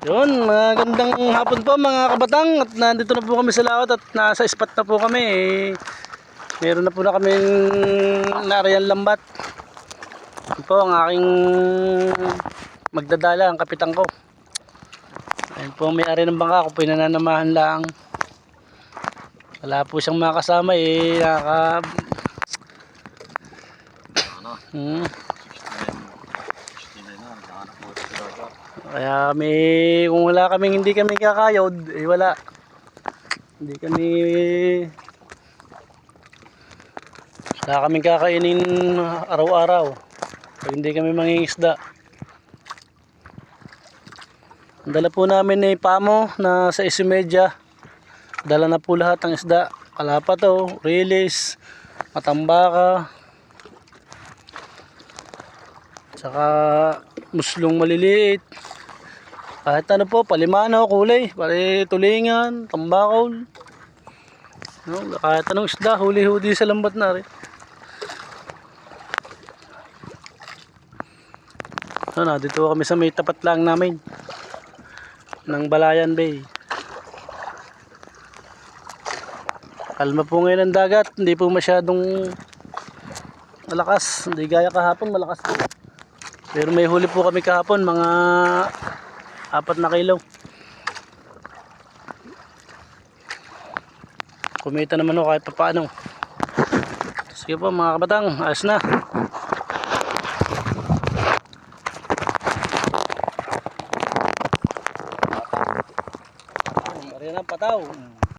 Yun, magandang hapon po mga kabatang at nandito na po kami sa laot at nasa spot na po kami. Eh, meron na po na kaming narayan lambat. Ito po ang aking magdadala, ang kapitan ko. Ayun po ang may-ari ng bangka ko, pinananamahan lang. Wala po siyang makasama eh, naka... Hmm. Kaya may kung wala kaming hindi kami kakayod, eh wala. Hindi kami wala kaming kakainin araw-araw. Pag hindi kami mangingisda. Ang dala po namin ay pamo na sa isimedya. Dala na po lahat ng isda. Kalapato, rilis, matambaka, saka muslong maliliit. Kahit ano po, palimano, kulay, pare tulingan, tambakol. No, kahit anong isda, huli-huli sa lambat na rin. Na, dito kami sa may tapat lang namin ng Balayan Bay. Kalma po ngayon ang dagat, hindi po masyadong malakas, hindi gaya kahapon, malakas po. Pero may huli po kami kahapon, mga apat na kilo. Kumita naman ako kahit papaano. Sige po mga kabatang, ayos na. Ayan ang pataw.